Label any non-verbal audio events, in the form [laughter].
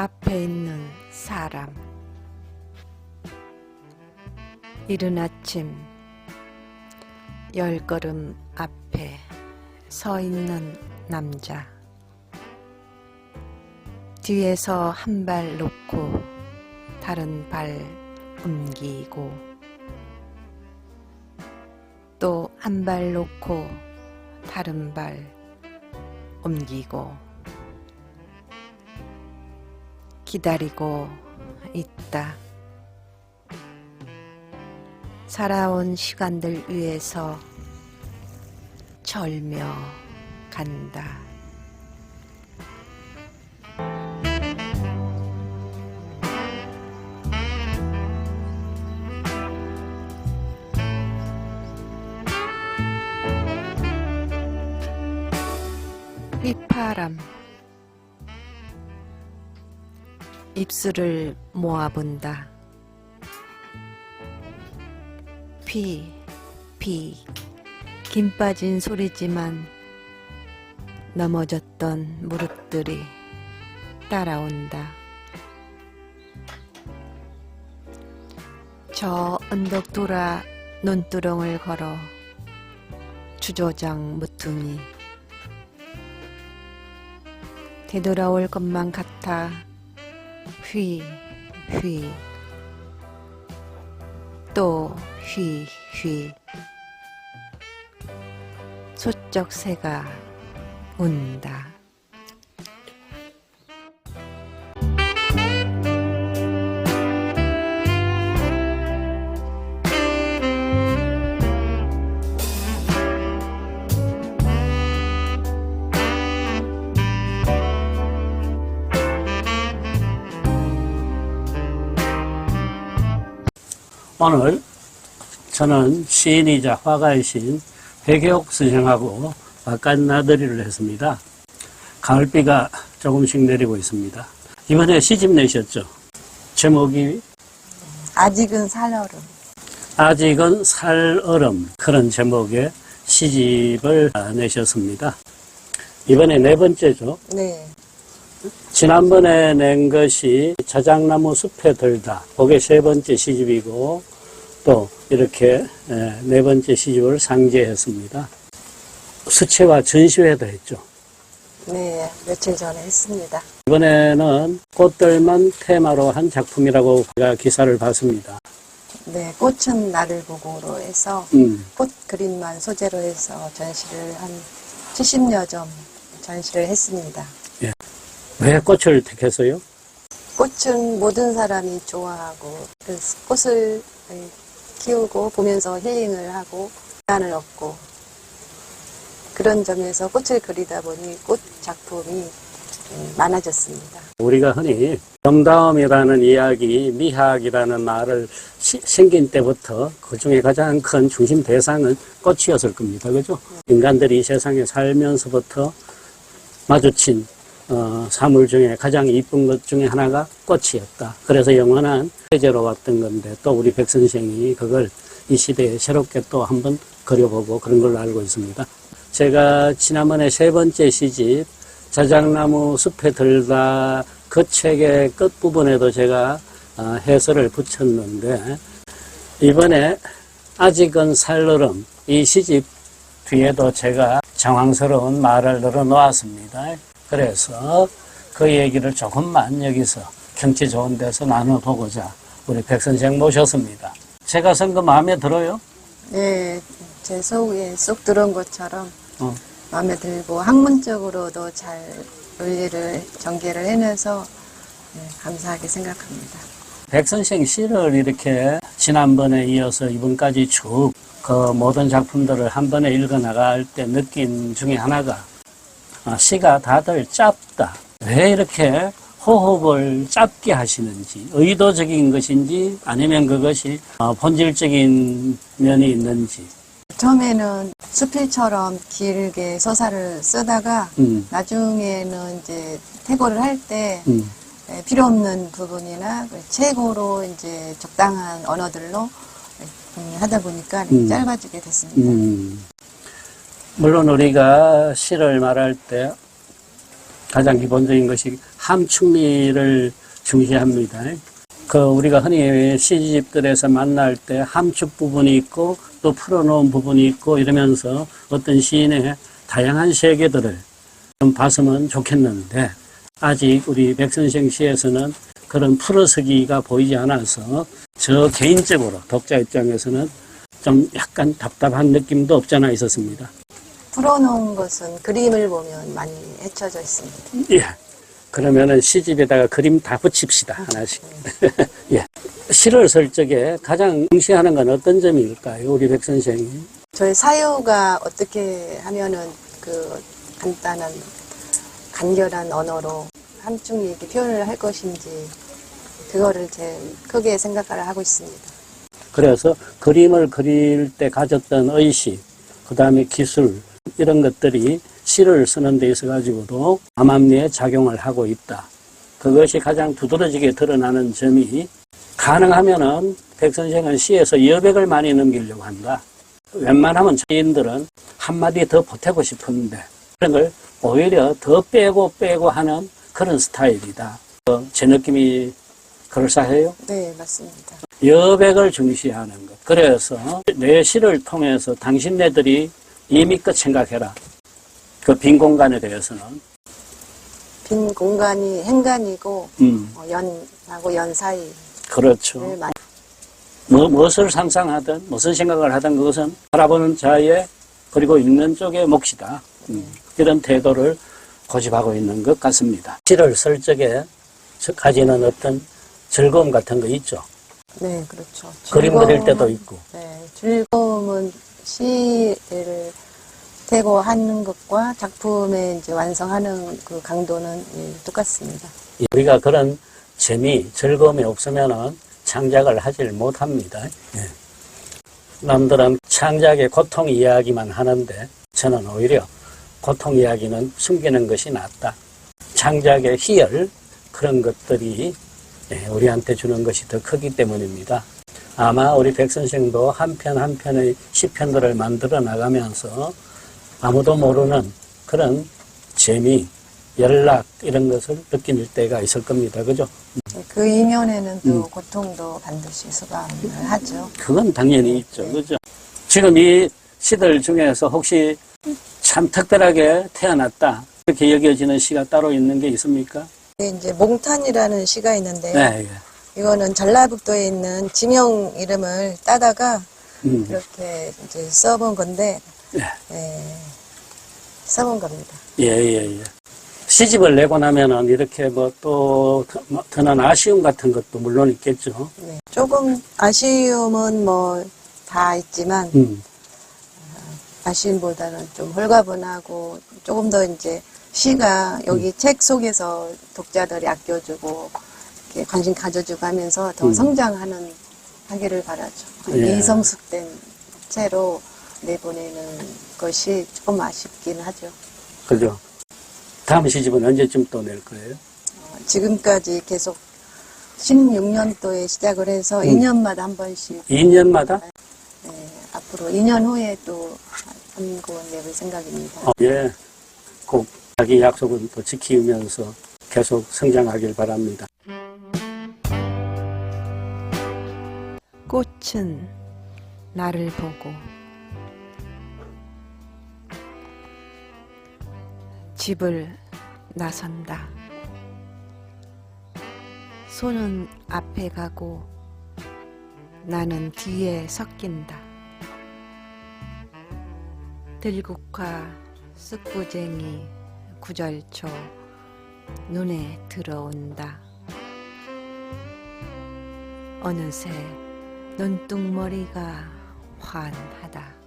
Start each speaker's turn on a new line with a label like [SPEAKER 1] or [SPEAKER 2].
[SPEAKER 1] 앞에 있는 사람. 이른 아침 열 걸음 앞에 서 있는 남자. 뒤에서 한 발 놓고 다른 발 옮기고 또 한 발 놓고 다른 발 옮기고 기다리고 있다. 살아온 시간들 위해서 절며 간다. 휘파람 입술을 모아본다. 피, 피, 김 빠진 소리지만 넘어졌던 무릎들이 따라온다. 저 언덕 돌아 논두렁을 걸어 주조장 무퉁이 되돌아올 것만 같아 휘, 휘, 또 휘, 휘. 소쩍 새가 운다.
[SPEAKER 2] 오늘 저는 시인이자 화가이신 백혜옥 선생하고 바깥 나들이를 했습니다. 가을비가 조금씩 내리고 있습니다. 이번에 시집 내셨죠? 제목이
[SPEAKER 1] 아직은 살얼음.
[SPEAKER 2] 아직은 살얼음 그런 제목의 시집을 내셨습니다. 이번에 네 번째죠.
[SPEAKER 1] 네.
[SPEAKER 2] 지난번에 낸 것이 자작나무 숲에 들다. 그게 세 번째 시집이고 또 이렇게 에, 네 번째 시집을 상제했습니다. 수채화 전시회도 했죠.
[SPEAKER 1] 네. 며칠 전에 했습니다.
[SPEAKER 2] 이번에는 꽃들만 테마로 한 작품이라고 제가 기사를 봤습니다.
[SPEAKER 1] 네. 꽃은 나를 보고로 해서
[SPEAKER 2] 음,
[SPEAKER 1] 꽃 그림만 소재로 해서 전시를 한 70여 점 전시를 했습니다.
[SPEAKER 2] 왜 꽃을 택했어요?
[SPEAKER 1] 꽃은 모든 사람이 좋아하고 그 꽃을 키우고 보면서 힐링을 하고 시간을 얻고 그런 점에서 꽃을 그리다 보니 꽃 작품이 음, 많아졌습니다.
[SPEAKER 2] 우리가 흔히 정다움이라는 이야기, 미학이라는 말을 시- 생긴 때부터 그 중에 가장 큰 중심 대상은 꽃이었을 겁니다. 그죠? 인간들이 이 세상에 살면서부터 마주친 어, 사물 중에 가장 이쁜 것 중에 하나가 꽃이었다. 그래서 영원한 세제로 왔던 건데 또 우리 백 선생이 그걸 이 시대에 새롭게 또 한번 그려보고 그런 걸로 알고 있습니다. 제가 지난번에 세 번째 시집 자작나무 숲에 들다 그 책의 끝부분에도 제가 어, 해설을 붙였는데 이번에 아직은 살얼음 이 시집 뒤에도 제가 장황스러운 말을 늘어 놓았습니다. 그래서 그 얘기를 조금만 여기서 경치 좋은 데서 나눠보고자 우리 백 선생 모셨습니다. 제가 쓴 거 마음에 들어요?
[SPEAKER 1] 네, 제 속에 쏙 들어온 것처럼
[SPEAKER 2] 어.
[SPEAKER 1] 마음에 들고 학문적으로도 잘 논리를 전개를 해내서 네, 감사하게 생각합니다.
[SPEAKER 2] 백 선생 시를 이렇게 지난번에 이어서 이번까지 쭉 그 모든 작품들을 한 번에 읽어 나갈 때 느낀 중에 하나가 아, 시가 다들 짧다. 왜 이렇게 호흡을 짧게 하시는지 의도적인 것인지 아니면 그것이 어, 본질적인 면이 있는지
[SPEAKER 1] 처음에는 수필처럼 길게 서사를 쓰다가
[SPEAKER 2] 음,
[SPEAKER 1] 나중에는 이제 태고를 할때
[SPEAKER 2] 음,
[SPEAKER 1] 필요 없는 부분이나 최고로 이제 적당한 언어들로 음, 하다 보니까
[SPEAKER 2] 음.
[SPEAKER 1] 짧아지게 됐습니다.
[SPEAKER 2] 음. 물론 우리가 시를 말할 때 가장 기본적인 것이 함축미를 중시합니다. 그 우리가 흔히 시집들에서 만날 때 함축 부분이 있고 또 풀어놓은 부분이 있고 이러면서 어떤 시인의 다양한 세계들을 좀 봤으면 좋겠는데 아직 우리 백선생 시에서는 그런 풀어서기가 보이지 않아서 저 개인적으로 독자 입장에서는 좀 약간 답답한 느낌도 없잖아 있었습니다.
[SPEAKER 1] 풀어놓은 것은 그림을 보면 많이 헤쳐져 있습니다.
[SPEAKER 2] 예. 그러면은 시집에다가 그림 다 붙입시다. 하나씩. [laughs] 예. 시를 쓸 적에 가장 중시하는 건 어떤 점일까요? 우리 백 선생이.
[SPEAKER 1] 저희 사유가 어떻게 하면은 그 간단한 간결한 언어로 함축 얘기 표현을 할 것인지 그거를 제일 크게 생각을 하고 있습니다.
[SPEAKER 2] 그래서 그림을 그릴 때 가졌던 의식, 그 다음에 기술, 이런 것들이 시를 쓰는 데 있어 가지고도 암암리에 작용을 하고 있다. 그것이 가장 두드러지게 드러나는 점이 가능하면은 백 선생은 시에서 여백을 많이 넘기려고 한다. 웬만하면 시인들은 한마디 더 보태고 싶은데 그런 걸 오히려 더 빼고 빼고 하는 그런 스타일이다. 어, 제 느낌이 그럴싸해요?
[SPEAKER 1] 네, 맞습니다.
[SPEAKER 2] 여백을 중시하는 것. 그래서 내 시를 통해서 당신네들이 이미 끝 생각해라. 그 빈 공간에 대해서는.
[SPEAKER 1] 빈 공간이 행간이고
[SPEAKER 2] 음,
[SPEAKER 1] 어, 연하고 연 사이를
[SPEAKER 2] 그렇죠.
[SPEAKER 1] 많이
[SPEAKER 2] 뭐, 무엇을 상상하든, 무슨 생각을 하든 그것은 바라보는 자의, 그리고 읽는 쪽의 몫이다. 음, 이런 태도를 고집하고 있는 것 같습니다. 시를 쓸 적에 저- 가지는 어떤 즐거움 같은 거 있죠.
[SPEAKER 1] 네, 그렇죠.
[SPEAKER 2] 그림 그릴 때도 있고.
[SPEAKER 1] 네, 즐거움은 시를 대고 하는 것과 작품의 이제 완성하는 그 강도는 예, 똑같습니다.
[SPEAKER 2] 우리가 그런 재미, 즐거움이 없으면은 창작을 하질 못합니다. 예. 남들은 창작의 고통 이야기만 하는데 저는 오히려 고통 이야기는 숨기는 것이 낫다. 창작의 희열 그런 것들이 예, 우리한테 주는 것이 더 크기 때문입니다. 아마 우리 백 선생도 한 편 한 편의 시편들을 만들어 나가면서 아무도 모르는 그런 재미, 연락 이런 것을 느낄 때가 있을 겁니다. 그죠?
[SPEAKER 1] 네, 그 이면에는 또
[SPEAKER 2] 음.
[SPEAKER 1] 고통도 반드시 수감을 하죠.
[SPEAKER 2] 그건 당연히 있죠. 그죠? 지금 이 시들 중에서 혹시 참 특별하게 태어났다. 이렇게 여겨지는 시가 따로 있는 게 있습니까?
[SPEAKER 1] 이게 이제 몽탄이라는 시가 있는데
[SPEAKER 2] 네. 예.
[SPEAKER 1] 이거는 전라북도에 있는 지명 이름을 따다가
[SPEAKER 2] 음,
[SPEAKER 1] 이렇게 이제 써본 건데
[SPEAKER 2] 예.
[SPEAKER 1] 예, 써본 겁니다.
[SPEAKER 2] 예, 예, 예. 시집을 내고 나면은 이렇게 뭐또 더는 아쉬움 같은 것도 물론 있겠죠.
[SPEAKER 1] 네, 조금 아쉬움은 뭐 다 있지만
[SPEAKER 2] 음,
[SPEAKER 1] 아쉬움보다는 좀 홀가분하고 조금 더 이제 시가 여기 책 속에서 독자들이 아껴주고 관심 가져주고 하면서 더
[SPEAKER 2] 음.
[SPEAKER 1] 성장하는 하기를 바라죠.
[SPEAKER 2] 예.
[SPEAKER 1] 미성숙된 채로 내보내는 것이 조금 아쉽긴 하죠.
[SPEAKER 2] 그죠. 다음 시집은 언제쯤 또 낼 거예요?
[SPEAKER 1] 어, 지금까지 계속 16년도에 시작을 해서
[SPEAKER 2] 음.
[SPEAKER 1] 2년마다 한 번씩
[SPEAKER 2] 2년마다?
[SPEAKER 1] 네, 앞으로 2년 후에 또 한 권 내볼 생각입니다.
[SPEAKER 2] 어, 예. 꼭 자기 약속은 또 지키면서 계속 성장하길 바랍니다.
[SPEAKER 3] 꽃은 나를 보고 집을 나선다. 손은 앞에 가고 나는 뒤에 섞인다. 들국화 쓱구쟁이 구절초 눈에 들어온다. 어느새 눈뚱머리가 환하다.